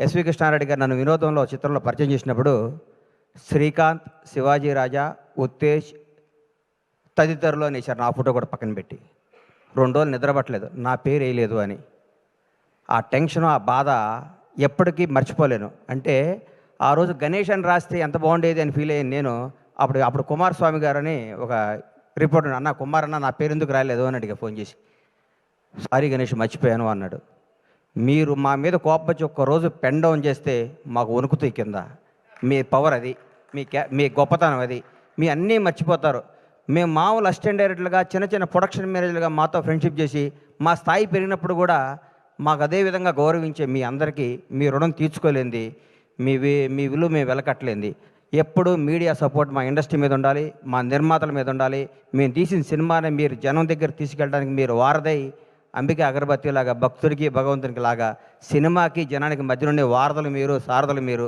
SV Krishna Reddy గారు నన్ను వినోదంలో చిత్రంలో పరిచయం చేసినప్పుడు శ్రీకాంత్ శివాజీ రాజా ఉత్తేజ్ తదితరులు అనేసారు నా ఫోటో కూడా పక్కన పెట్టి. రెండు రోజులు నిద్రపట్టలేదు. నా పేరు వేయలేదు అని. ఆ టెన్షన్ ఆ బాధ ఎప్పటికీ మర్చిపోలేను. అంటే ఆ రోజు గణేష్ అని రాస్తే ఎంత బాగుండేది అని ఫీల్ అయ్యాను నేను. అప్పుడు అప్పుడు కుమారస్వామి గారు అని ఒక రిపోర్టర్ అన్న కుమార్ అన్న నా పేరు ఎందుకు రాలేదు? అని అడిగా ఫోన్ చేసి. సారీ గణేష్ మర్చిపోయాను అన్నాడు. మీరు మా మీద కోపచ్చి ఒక్కరోజు పెన్ డౌన్ చేస్తే మాకు వణుకుతాయి కింద. మీ పవర్ అది మీ క్యా మీ గొప్పతనం అది. మీ అన్నీ మర్చిపోతారు. మేము మామూలు అసిస్టెంట్ డైరెక్టర్లుగా చిన్న చిన్న ప్రొడక్షన్ మేనేజర్లుగా మాతో ఫ్రెండ్షిప్ చేసి మా స్థాయి పెరిగినప్పుడు కూడా మాకు అదే విధంగా గౌరవించే మీ అందరికీ మీ రుణం తీర్చుకోలేంది. మీ మీ విలువ మేము వెలకట్లేంది ఎప్పుడు మీడియా సపోర్ట్ మా ఇండస్ట్రీ మీద ఉండాలి మా నిర్మాతల మీద ఉండాలి. మేము తీసిన సినిమాని మీరు జనం దగ్గర తీసుకెళ్ళడానికి మీరు వారదై అంబిక అగరబత్తి లాగా భక్తుడికి భగవంతునికి లాగా సినిమాకి జనానికి మధ్య నుండి వారధులు మీరు సారథులు మీరు